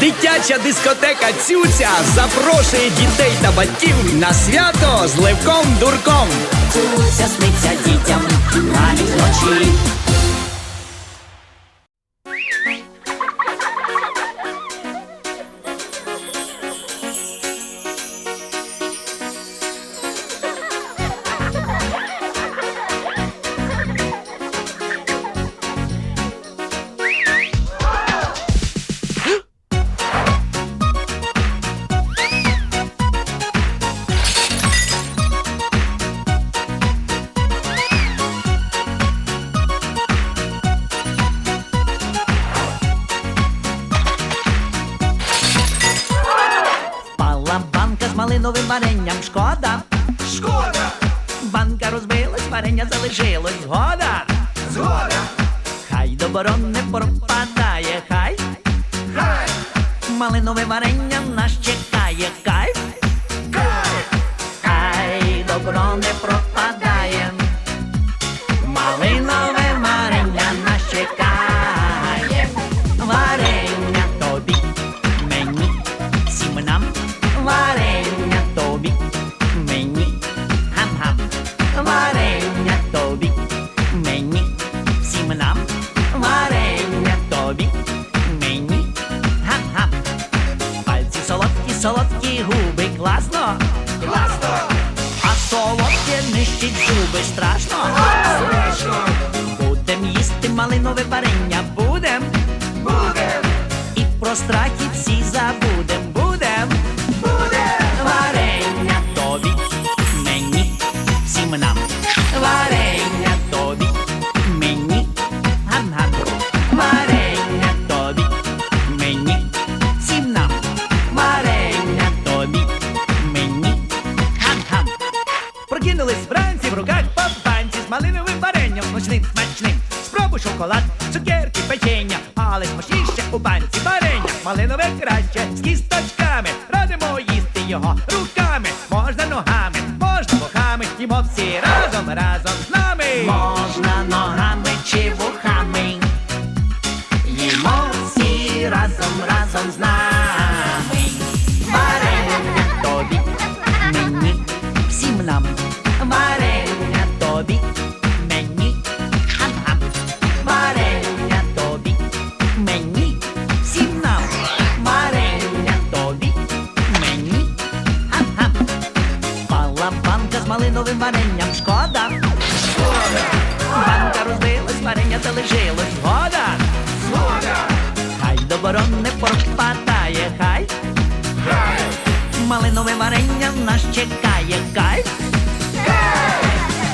Дитяча дискотека Цюця запрошує дітей та батьків на свято з Левком Дурком. Цюця сниться дітям навіть вночі. Банка варенням. Шкода. Шкода, Банка розбилась, варення залишилось. Згода. згода, Хай добро не пропадає, хай. хай, Малинове варення нас чекає. Кайф. Хай добро не пропадає. Солодкі, губи, класно, класно, а солодке нищить зуби, страшно. страшно. Будем їсти малинове варення, будем? Буде, і про страхи всі забудем, варенням смачним. Спробуй шоколад, цукерки, печення, але смачніше у банці варення. Малинове краще з кісточками. Радимо їсти його руками. Можна ногами, можна вухами. Їмо всі разом, разом з нами. Малиновим варенням, шкода. Банка розбилась, варення залишилось, згода. згода, Хай добро не пропадає, хай. Хай, малинове варення нас чекає, кайф.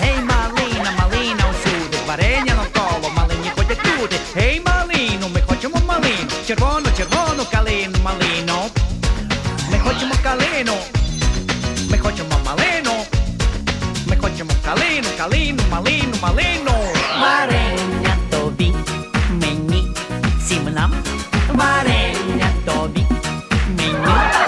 Гей, малина, малина усюди, варення навколо, малині ходять люди. Гей, малину, ми хочемо малину, червону, червону калину, малину. Ми хочемо калину, калину, калину, малину, малину. Варення тобі, мені, всім нам. Варення тобі, мені.